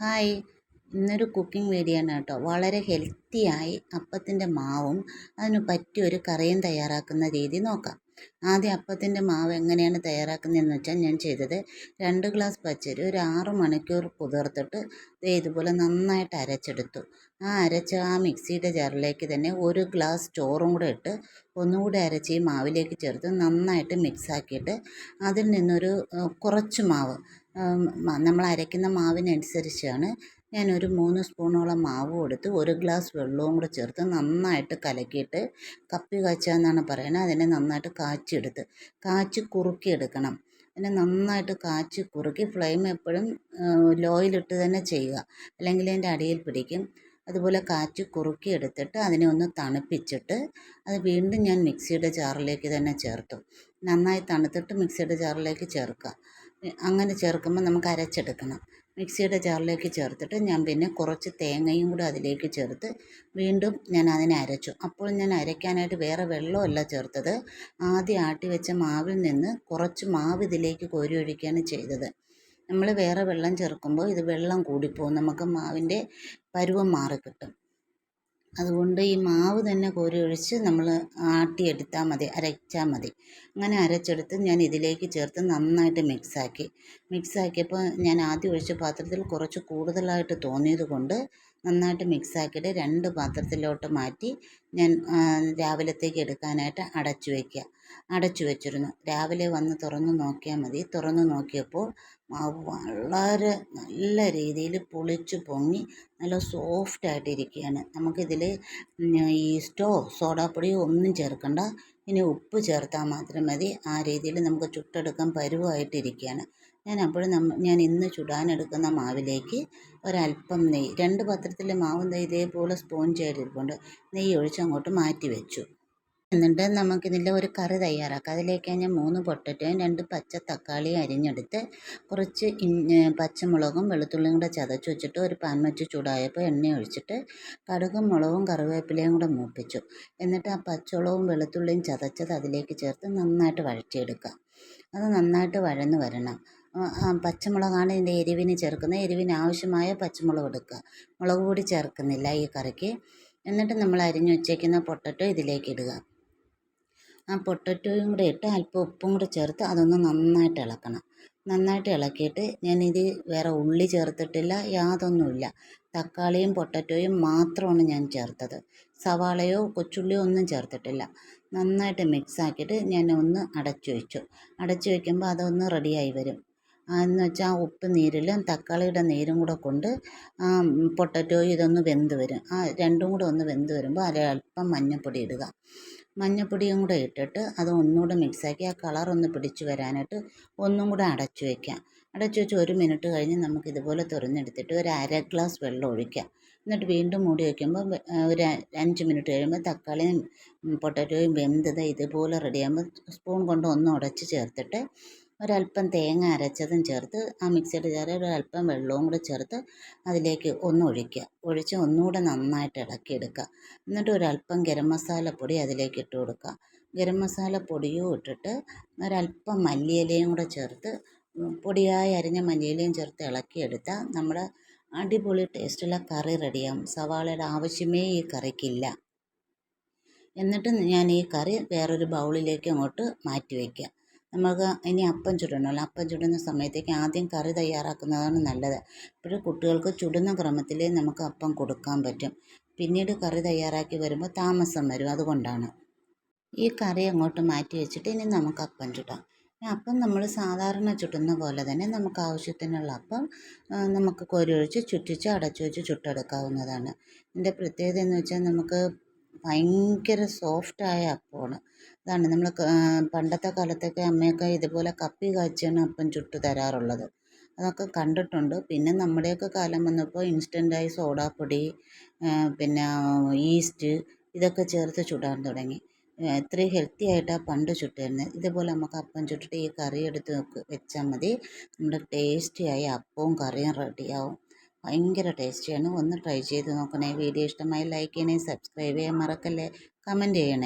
Hi. ഇന്നൊരു cooking video ആണ് കേട്ടോ. വളരെ ഹെൽത്തിയായി അപ്പത്തിന്റെ മാവും അതിന് പറ്റിയൊരു കറിയും തയ്യാറാക്കുന്ന രീതി നോക്കാം. ആദ്യം അപ്പത്തിന്റെ മാവ് എങ്ങനെയാണ് തയ്യാറാക്കുന്നതെന്ന് വെച്ചാൽ ഞാൻ ചെയ്തത് രണ്ട് ഗ്ലാസ് പച്ചരി ഒരു ആറ് മണിക്കൂർ കുതിർത്തിട്ട് ഇതുപോലെ നന്നായിട്ട് അരച്ചെടുത്തു. ആ അരച്ച ആ മിക്സിയുടെ ജാറിലേക്ക് തന്നെ ഒരു ഗ്ലാസ് ചോറും കൂടെ ഇട്ട് ഒന്നുകൂടി അരച്ച് ഈ മാവിലേക്ക് ചേർത്ത് നന്നായിട്ട് മിക്സാക്കിയിട്ട് അതിൽ നിന്നൊരു കുറച്ച് മാവ് നമ്മൾ അരയ്ക്കുന്ന മാവിനനുസരിച്ചാണ് ഞാനൊരു മൂന്ന് സ്പൂണോളം മാവ് കൊടുത്ത് ഒരു ഗ്ലാസ് വെള്ളവും കൂടെ ചേർത്ത് നന്നായിട്ട് കലക്കിയിട്ട് കപ്പി കാച്ചുക എന്നാണ് പറയുന്നത് അതിനെ നന്നായിട്ട് കാച്ചിയെടുത്ത് കാച്ചി കുറുക്കിയെടുക്കണം. പിന്നെ നന്നായിട്ട് കാച്ചി കുറുക്കി ഫ്ലെയിം എപ്പോഴും ലോയിലിട്ട് തന്നെ ചെയ്യുക. അല്ലെങ്കിൽ അതിന്റെ അടിയിൽ പിടിക്കും. അതുപോലെ കാച്ചി കുറുക്കി എടുത്തിട്ട് അതിനെ ഒന്ന് തണുപ്പിച്ചിട്ട് അത് വീണ്ടും ഞാൻ മിക്സിയുടെ ജാറിലേക്ക് തന്നെ ചേർത്തു. നന്നായി തണുത്തിട്ട് മിക്സിയുടെ ജാറിലേക്ക് ചേർക്കുക. അങ്ങനെ ചേർക്കുമ്പോൾ നമുക്ക് അരച്ചെടുക്കണം. മിക്സിയുടെ ജാറിലേക്ക് ചേർത്തിട്ട് ഞാൻ പിന്നെ കുറച്ച് തേങ്ങയും കൂടെ അതിലേക്ക് ചേർത്ത് വീണ്ടും ഞാൻ അതിനെ അരച്ചു. അപ്പോൾ ഞാൻ അരയ്ക്കാനായിട്ട് വേറെ വെള്ളമല്ല ചേർത്തത്. ആദ്യം ആട്ടി വെച്ച മാവിൽ നിന്ന് കുറച്ച് മാവ് ഇതിലേക്ക് കോരി ഒഴിക്കുകയാണ് ചെയ്തത്. നമ്മൾ വേറെ വെള്ളം ചേർക്കുമ്പോൾ ഇത് വെള്ളം കൂടിപ്പോകും നമുക്ക് മാവിന്റെ പരുവം മാറിക്കിട്ടും. അതുകൊണ്ട് ഈ മാവ് തന്നെ കോരി ഒഴിച്ച് നമ്മൾ ആട്ടിയെടുത്താൽ മതി അരച്ചാൽ മതി. അങ്ങനെ അരച്ചെടുത്ത് ഞാൻ ഇതിലേക്ക് ചേർത്ത് നന്നായിട്ട് മിക്സാക്കി. മിക്സാക്കിയപ്പോൾ ഞാൻ ആദ്യം ഒഴിച്ച പാത്രത്തിൽ കുറച്ച് കൂടുതലായിട്ട് തോന്നിയത് കൊണ്ട് നന്നായിട്ട് മിക്സാക്കിയിട്ട് രണ്ട് പാത്രത്തിലോട്ട് മാറ്റി ഞാൻ രാവിലത്തേക്ക് എടുക്കാനായിട്ട് അടച്ചു വയ്ക്കുക അടച്ചു വെച്ചിരുന്നു. രാവിലെ വന്ന് തുറന്ന് നോക്കിയാൽ മതി. തുറന്ന് നോക്കിയപ്പോൾ മാവ് വളരെ നല്ല രീതിയിൽ പുളിച്ച് പൊങ്ങി നല്ല സോഫ്റ്റ് ഇരിക്കുകയാണ് നമുക്കിതിൽ ഈസ്റ്റോ സോഡാപ്പൊടിയോ ഒന്നും ചേർക്കണ്ട. ഇനി ഉപ്പ് ചേർത്താൽ മാത്രം മതി. ആ രീതിയിൽ നമുക്ക് ചുട്ടെടുക്കാൻ പരുവമായിട്ടിരിക്കുകയാണ് ഞാൻ അപ്പോൾ ഞാൻ ഇന്ന് ചുടാനെടുക്കുന്ന മാവിലേക്ക് ഒരല്പം നെയ്യ് രണ്ട് പാത്രത്തിലെ മാവും ഇതേപോലെ സ്പോഞ്ച് ആയിട്ടിരിപ്പുണ്ട്. നെയ്യ് ഒഴിച്ച് അങ്ങോട്ട് മാറ്റി വെച്ചു. എന്നിട്ട് നമുക്കിതിന്റെ ഒരു കറി തയ്യാറാക്കാം. അതിലേക്ക് ഞാൻ മൂന്ന് പൊട്ടറ്റയും രണ്ട് പച്ച തക്കാളിയും അരിഞ്ഞെടുത്ത് കുറച്ച് പച്ചമുളകും വെളുത്തുള്ളിയും കൂടെ ചതച്ച് വെച്ചിട്ട് ഒരു പാൻ വെച്ച് ചൂടായപ്പോൾ എണ്ണ ഒഴിച്ചിട്ട് കടുകും മുളകും കറിവേപ്പിലയും കൂടെ മൂപ്പിച്ചു. എന്നിട്ട് ആ പച്ചമുളകും വെളുത്തുള്ളിയും ചതച്ചത് അതിലേക്ക് ചേർത്ത് നന്നായിട്ട് വഴറ്റിയെടുക്കാം. അത് നന്നായിട്ട് വഴന്ന് വരണം. പച്ചമുളകാണ് ഇതിന്റെ എരിവിന് ചേർക്കുന്നത്. എരിവിന് ആവശ്യമായ പച്ചമുളക് എടുക്കുക. മുളക് പൊടി ചേർക്കുന്നില്ല ഈ കറിക്ക്. എന്നിട്ട് നമ്മൾ അരിഞ്ഞു വച്ചേക്കുന്ന പൊട്ടറ്റോ ഇതിലേക്ക് ഇടുക. ആ പൊട്ടറ്റോയും കൂടെ ഇട്ട് അല്പം ഉപ്പും കൂടെ ചേർത്ത് അതൊന്ന് നന്നായിട്ട് ഇളക്കണം. നന്നായിട്ട് ഇളക്കിയിട്ട് ഞാനിത് വേറെ ഉള്ളി ചേർത്തിട്ടില്ല യാതൊന്നുമില്ല. തക്കാളിയും പൊട്ടറ്റോയും മാത്രമാണ് ഞാൻ ചേർത്തത്. സവാളയോ കൊച്ചുള്ളിയോ ഒന്നും ചേർത്തിട്ടില്ല. നന്നായിട്ട് മിക്സ് ആക്കിയിട്ട് ഞാൻ ഒന്ന് അടച്ചു വെച്ചു. അടച്ചു വയ്ക്കുമ്പോൾ അതൊന്ന് റെഡിയായി വരും. എന്ന് വെച്ചാൽ ഉപ്പ് നീരിലും തക്കാളിയുടെ നീരും കൂടെ കൊണ്ട് ആ പൊട്ടറ്റോയും ഇതൊന്ന് വെന്ത് വരും. ആ രണ്ടും കൂടെ ഒന്ന് വെന്ത് വരുമ്പോൾ അല്പം മഞ്ഞൾപ്പൊടി ഇടുക. മഞ്ഞൾപ്പൊടിയും കൂടെ ഇട്ടിട്ട് അത് ഒന്നുകൂടെ മിക്സാക്കി ആ കളറൊന്ന് പിടിച്ച് വരാനായിട്ട് ഒന്നും കൂടെ അടച്ചു വയ്ക്കാം അടച്ചു വെച്ച് ഒരു മിനിറ്റ് കഴിഞ്ഞ് നമുക്ക് ഇതുപോലെ തുറന്നെടുത്തിട്ട് ഒരു അര ഗ്ലാസ് വെള്ളം ഒഴിക്കുക എന്നിട്ട് വീണ്ടും മൂടി വയ്ക്കുമ്പോൾ ഒരു അഞ്ച് മിനിറ്റ് കഴിയുമ്പോൾ തക്കാളിയും പൊട്ടറ്റോയും വെന്തത് ഇതുപോലെ റെഡിയാകുമ്പോൾ സ്പൂൺ കൊണ്ട് ഒന്ന് ഉടച്ച് ചേർത്തിട്ട് ഒരല്പം തേങ്ങ അരച്ചതും ചേർത്ത് ആ മിക്സിയുടെ ജാറിൽ ഒരല്പം വെള്ളവും കൂടെ ചേർത്ത് അതിലേക്ക് ഒന്ന് ഒഴിക്കുക. ഒഴിച്ച് ഒന്നുകൂടെ നന്നായിട്ട് ഇളക്കിയെടുക്കുക. എന്നിട്ട് ഒരല്പം ഗരം മസാല പൊടി അതിലേക്ക് ഇട്ട് കൊടുക്കുക. ഗരം മസാല പൊടിയും ഇട്ടിട്ട് ഒരല്പം മല്ലിയിലയും കൂടെ ചേർത്ത് പൊടിയായി അരിഞ്ഞ മല്ലിയിലയും ചേർത്ത് ഇളക്കിയെടുത്താൽ നമ്മൾ അടിപൊളി ടേസ്റ്റുള്ള കറി റെഡിയാകും സവാളയുടെ ആവശ്യമേ ഈ കറിക്കില്ല. എന്നിട്ട് ഞാൻ ഈ കറി വേറൊരു ബൗളിലേക്ക് അങ്ങോട്ട് മാറ്റി വയ്ക്കുക. നമുക്ക് ഇനി അപ്പം ചുടണമല്ലോ. അപ്പം ചുടുന്ന സമയത്തേക്ക് ആദ്യം കറി തയ്യാറാക്കുന്നതാണ് നല്ലത്. അപ്പോൾ കുട്ടികൾക്ക് ചുടുന്ന ക്രമത്തിൽ നമുക്ക് അപ്പം കൊടുക്കാൻ പറ്റും. പിന്നീട് കറി തയ്യാറാക്കി വരുമ്പോൾ താമസം വരും അതുകൊണ്ടാണ്. ഈ കറി അങ്ങോട്ട് മാറ്റി വെച്ചിട്ട് ഇനി നമുക്ക് അപ്പം ചുടാം. അപ്പം നമ്മൾ സാധാരണ ചുട്ടുന്ന പോലെ തന്നെ നമുക്ക് ആവശ്യത്തിനുള്ള അപ്പം നമുക്ക് കോരി ഒഴിച്ച് ചുറ്റിച്ച് അടച്ചു വെച്ച് ചുട്ടെടുക്കാവുന്നതാണ്. ഇതിന്റെ പ്രത്യേകത എന്ന് വെച്ചാൽ നമുക്ക് ഭയങ്കര സോഫ്റ്റായ അപ്പമാണ്. അതാണ് നമ്മൾ പണ്ടത്തെ കാലത്തൊക്കെ അമ്മയൊക്കെ ഇതുപോലെ കപ്പി കാച്ചിയാണ് അപ്പം ചുട്ട് തരാറുള്ളത്. അതൊക്കെ കണ്ടിട്ടുണ്ട്. പിന്നെ നമ്മുടെയൊക്കെ കാലം വന്നപ്പോൾ ഇൻസ്റ്റന്റായി സോഡാപ്പൊടി പിന്നെ ഈസ്റ്റ് ഇതൊക്കെ ചേർത്ത് ചുടാൻ തുടങ്ങി. ഇത്രയും ഹെൽത്തി ആയിട്ടാണ് പണ്ട് ചുട്ടിരുന്നത്. ഇതുപോലെ നമുക്ക് അപ്പം ചുട്ടിട്ട് ഈ കറി എടുത്ത് വെച്ചാൽ മതി. നമ്മുടെ ടേസ്റ്റിയായ അപ്പവും കറിയും റെഡിയാവും. ഭയങ്കര ടേസ്റ്റിയാണ്. ഒന്ന് ട്രൈ ചെയ്ത് നോക്കണേ. വീഡിയോ ഇഷ്ടമായി ലൈക്ക് ചെയ്യണേ സബ്സ്ക്രൈബ് ചെയ്യാൻ മറക്കല്ലേ. കമന്റ് ചെയ്യണേ.